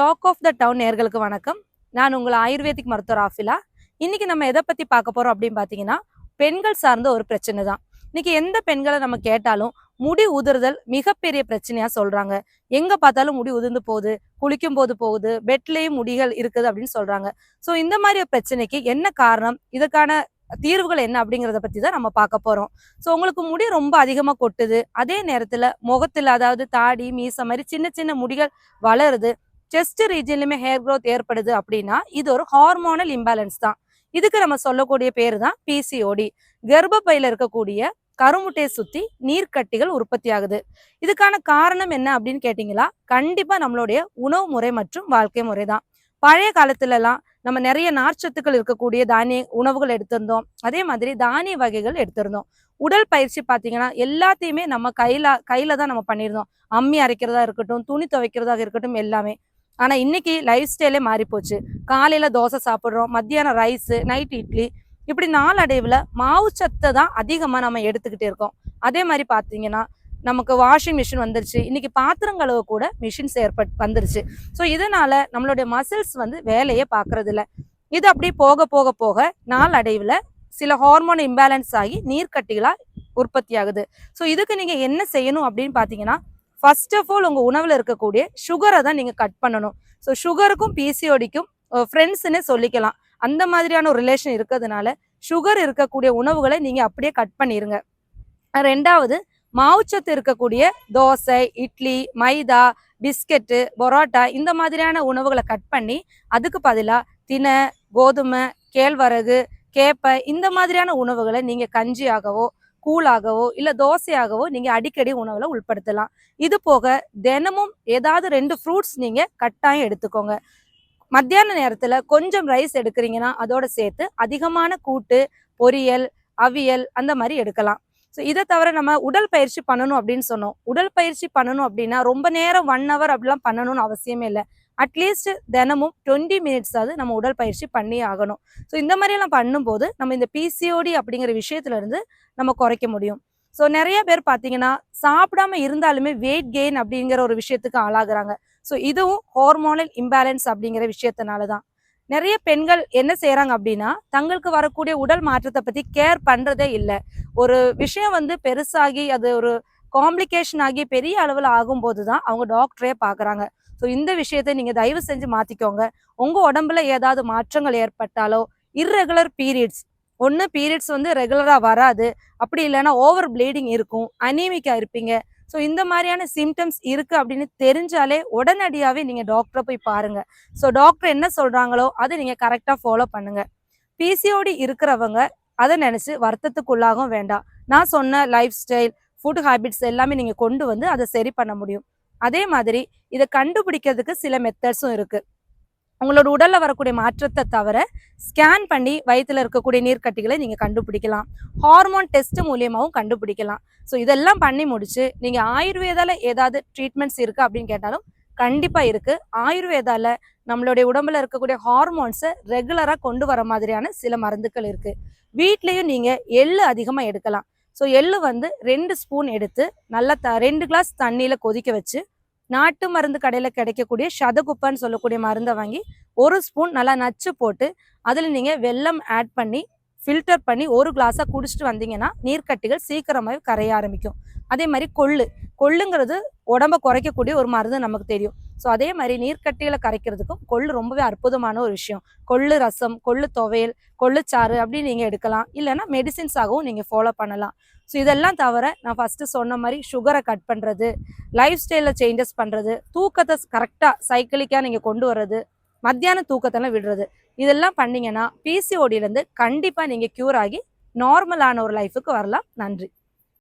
Talk of the down நேர்களுக்கு வணக்கம். நான் உங்கள் ஆயுர்வேதிக் மருத்துவர் ஆஃபிலா. இன்னைக்கு நம்ம எதை பற்றி பார்க்க போகிறோம் அப்படின்னு பார்த்தீங்கன்னா பெண்கள் சார்ந்த ஒரு பிரச்சனை தான். இன்னைக்கு எந்த பெண்களை நம்ம கேட்டாலும் முடி உதிர்தல் மிகப்பெரிய பிரச்சனையாக சொல்கிறாங்க எங்கே பார்த்தாலும் முடி உதிர்ந்து போகுது குளிக்கும் போது போகுது பெட்லயும் முடிகள் இருக்குது அப்படின்னு சொல்கிறாங்க ஸோ இந்த மாதிரி ஒரு பிரச்சனைக்கு என்ன காரணம்? இதுக்கான தீர்வுகள் என்ன அப்படிங்கிறத பற்றி தான் நம்ம பார்க்க போகிறோம் ஸோ உங்களுக்கு முடி ரொம்ப அதிகமாக கொட்டுது. அதே நேரத்தில் முகத்தில் அதாவது தாடி மீச மாதிரி சின்ன சின்ன முடிகள் வளருது. செஸ்ட் ரீஜன்லயுமே ஹேர் க்ரோத் ஏற்படுது அப்படின்னா இது ஒரு ஹார்மோனல் இம்பேலன்ஸ் தான். இதுக்கு நம்ம சொல்லக்கூடிய பேரு தான் பிசிஓடி கர்ப்பப்பையில இருக்கக்கூடிய கருமுட்டையை சுத்தி நீர்க்கட்டிகள் உற்பத்தி ஆகுது இதுக்கான காரணம் என்ன அப்படின்னு கேட்டீங்களா? கண்டிப்பா நம்மளுடைய உணவு முறை மற்றும் வாழ்க்கை முறை தான். பழைய காலத்துல எல்லாம் நம்ம நிறைய நார்ச்சத்துக்கள் இருக்கக்கூடிய தானிய உணவுகள் எடுத்திருந்தோம். அதே மாதிரி தானிய வகைகள் எடுத்திருந்தோம். உடல் பயிற்சி பார்த்தீங்கன்னா எல்லாத்தையுமே நம்ம கையில கையில தான் நம்ம பண்ணியிருந்தோம். அம்மி அரைக்கிறதா இருக்கட்டும் துணி துவைக்கிறதா இருக்கட்டும் எல்லாமே. ஆனால் இன்றைக்கி லைஃப் ஸ்டைலே மாறிப்போச்சு காலையில் தோசை சாப்பிட்றோம் மத்தியானம் ரைஸு நைட் இட்லி. இப்படி நாளடைவில் மாவு சத்தை தான் அதிகமாக நம்ம எடுத்துக்கிட்டே இருக்கோம். அதே மாதிரி பார்த்தீங்கன்னா நமக்கு வாஷிங் மிஷின் வந்துருச்சு. இன்னைக்கு பாத்திரம் கழுவ கூட மிஷின்ஸ் ஏற்பட் வந்துருச்சு. ஸோ இதனால நம்மளுடைய மசில்ஸ் வந்து வேலையே பார்க்கறது இல்லை இது அப்படி போக போக போக நாளடைவில் சில ஹார்மோன் இம்பேலன்ஸ் ஆகி நீர்க்கட்டிகளாக உற்பத்தி ஆகுது ஸோ இதுக்கு நீங்கள் என்ன செய்யணும் அப்படின்னு பார்த்தீங்கன்னா ஃபர்ஸ்ட் ஆஃப் ஆல் உங்கள் உணவில் இருக்கக்கூடிய சுகரை தான் நீங்கள் கட் பண்ணணும். ஸோ சுகருக்கும் பிசிஓடிக்கும் ஃப்ரெண்ட்ஸ்னே சொல்லிக்கலாம். அந்த மாதிரியான ஒரு ரிலேஷன் இருக்கிறதுனால சுகர் இருக்கக்கூடிய உணவுகளை நீங்கள் அப்படியே கட் பண்ணிடுங்க ரெண்டாவது மாவுச்சத்து இருக்கக்கூடிய தோசை இட்லி மைதா பிஸ்கெட்டு பரோட்டா இந்த மாதிரியான உணவுகளை கட் பண்ணி அதுக்கு பதிலாக தினை கோதுமை கேழ்வரகு கேப்பை இந்த மாதிரியான உணவுகளை நீங்கள் கஞ்சியாகவோ கூழாகவோ இல்லை தோசையாகவோ நீங்கள் அடிக்கடி உணவில் உட்படுத்தலாம் இது போக தினமும் ஏதாவது ரெண்டு ஃப்ரூட்ஸ் நீங்கள் கட்டாயம் எடுத்துக்கோங்க. மத்தியான நேரத்தில் கொஞ்சம் ரைஸ் எடுக்கிறீங்கன்னா அதோட சேர்த்து அதிகமான கூட்டு பொரியல் அவியல் அந்த மாதிரி எடுக்கலாம். ஸோ இதை தவிர நம்ம உடல் பயிற்சி பண்ணணும் அப்படின்னு சொன்னோம். உடல் பயிற்சி பண்ணணும் அப்படின்னா ரொம்ப நேரம் ஒன் ஹவர் அப்படிலாம் பண்ணணும்னு அவசியமே இல்லை. அட்லீஸ்ட் தினமும் டுவெண்ட்டி மினிட்ஸ் அது நம்ம உடற்பயிற்சி பண்ணி ஆகணும். ஸோ இந்த மாதிரியெல்லாம் பண்ணும்போது நம்ம இந்த பிசிஓடி அப்படிங்கிற விஷயத்துல இருந்து நம்ம குறைக்க முடியும். ஸோ நிறைய பேர் பார்த்தீங்கன்னா சாப்பிடாம இருந்தாலுமே வெயிட் கெயின் அப்படிங்கிற ஒரு விஷயத்துக்கு ஆளாகிறாங்க. ஸோ இதுவும் ஹார்மோனல் இம்பேலன்ஸ் அப்படிங்கிற விஷயத்தினால தான். நிறைய பெண்கள் என்ன செய்கிறாங்க அப்படின்னா தங்களுக்கு வரக்கூடிய உடல் மாற்றத்தை பற்றி கேர் பண்ணுறதே இல்லை. ஒரு விஷயம் வந்து பெருசாகி அது ஒரு காம்ப்ளிகேஷன் ஆகி பெரிய அளவில் ஆகும்போது தான் அவங்க டாக்டரே பார்க்குறாங்க. ஸோ இந்த விஷயத்தை நீங்கள் தயவு செஞ்சு மாற்றிக்கோங்க உங்கள் உடம்புல ஏதாவது மாற்றங்கள் ஏற்பட்டாலோ இர்ரெகுலர் பீரியட்ஸ் ஒன்று பீரியட்ஸ் வந்து ரெகுலராக வராது. அப்படி இல்லைன்னா ஓவர் ப்ளீடிங் இருக்கும் அனீமிக்காக இருப்பீங்க. ஸோ இந்த மாதிரியான சிம்டம்ஸ் இருக்குது அப்படின்னு தெரிஞ்சாலே உடனடியாகவே நீங்கள் டாக்டரை போய் பாருங்கள் ஸோ டாக்டர் என்ன சொல்கிறாங்களோ அதை நீங்கள் கரெக்டாக ஃபாலோ பண்ணுங்கள் பிசிஓடி இருக்கிறவங்க அதை நினச்சி வருத்தத்துக்குள்ளாகவும் வேண்டாம். நான் சொன்ன லைஃப் ஸ்டைல் ஃபுட் ஹேபிட்ஸ் எல்லாமே நீங்கள் கொண்டு வந்து அதை சரி பண்ண முடியும். அதே மாதிரி இதை கண்டுபிடிக்கிறதுக்கு சில மெத்தட்ஸும் இருக்குது உங்களோட உடலில் வரக்கூடிய மாற்றத்தை தவிர ஸ்கேன் பண்ணி வயிற்றில் இருக்கக்கூடிய நீர்க்கட்டிகளை நீங்கள் கண்டுபிடிக்கலாம். ஹார்மோன் டெஸ்ட் மூலியமாகவும் கண்டுபிடிக்கலாம். ஸோ இதெல்லாம் பண்ணி முடிச்சு நீங்கள் ஆயுர்வேதாவில் ஏதாவது ட்ரீட்மெண்ட்ஸ் இருக்குது அப்படின்னு கேட்டாலும் கண்டிப்பாக இருக்குது ஆயுர்வேதாவில் நம்மளுடைய உடம்புல இருக்கக்கூடிய ஹார்மோன்ஸை ரெகுலராக கொண்டு வர மாதிரியான சில மருந்துகள் இருக்குது வீட்லேயும் நீங்கள் எள்ளு அதிகமாக எடுக்கலாம். ஸோ எள்ளு வந்து ரெண்டு ஸ்பூன் எடுத்து நல்லா த ரெண்டு கிளாஸ் தண்ணியில் கொதிக்க வச்சு நாட்டு மருந்து கடையில் கிடைக்கக்கூடிய சதகுப்பான்னு சொல்லக்கூடிய மருந்தை வாங்கி ஒரு ஸ்பூன் நல்லா நச்சு போட்டு அதில் நீங்கள் வெல்லம் ஆட் பண்ணி ஃபில்டர் பண்ணி ஒரு கிளாஸாக குடிச்சிட்டு வந்தீங்கன்னா நீர்க்கட்டிகள் சீக்கிரமாகவே கரைய ஆரம்பிக்கும். அதே மாதிரி கொள்ளு. கொள்ளுங்கிறது உடம்ப குறைக்கக்கூடிய ஒரு மருந்து நமக்கு தெரியும். ஸோ அதே மாதிரி நீர்க்கட்டிகளை கரைக்கிறதுக்கும் கொள்ளு ரொம்பவே அற்புதமான ஒரு விஷயம். கொள்ளு ரசம் கொள்ளு துவையல் கொள்ளுச்சாறு அப்படின்னு நீங்கள் எடுக்கலாம். இல்லைன்னா மெடிசின்ஸாகவும் நீங்கள் ஃபாலோ பண்ணலாம். ஸோ இதெல்லாம் தவிர நான் ஃபஸ்ட்டு சொன்ன மாதிரி சுகரை கட் பண்ணுறது லைஃப் ஸ்டைலில் சேஞ்சஸ் பண்ணுறது தூக்கத்தை கரெக்டாக சைக்கிளிக்காக நீங்கள் கொண்டு வர்றது மத்தியான தூக்கத்தெல்லாம் விடுறது. இதெல்லாம் பண்ணீங்கன்னா பிசிஓடியிலேருந்து கண்டிப்பாக நீங்கள் க்யூர் ஆகி நார்மலான ஒரு லைஃபுக்கு வரலாம். நன்றி.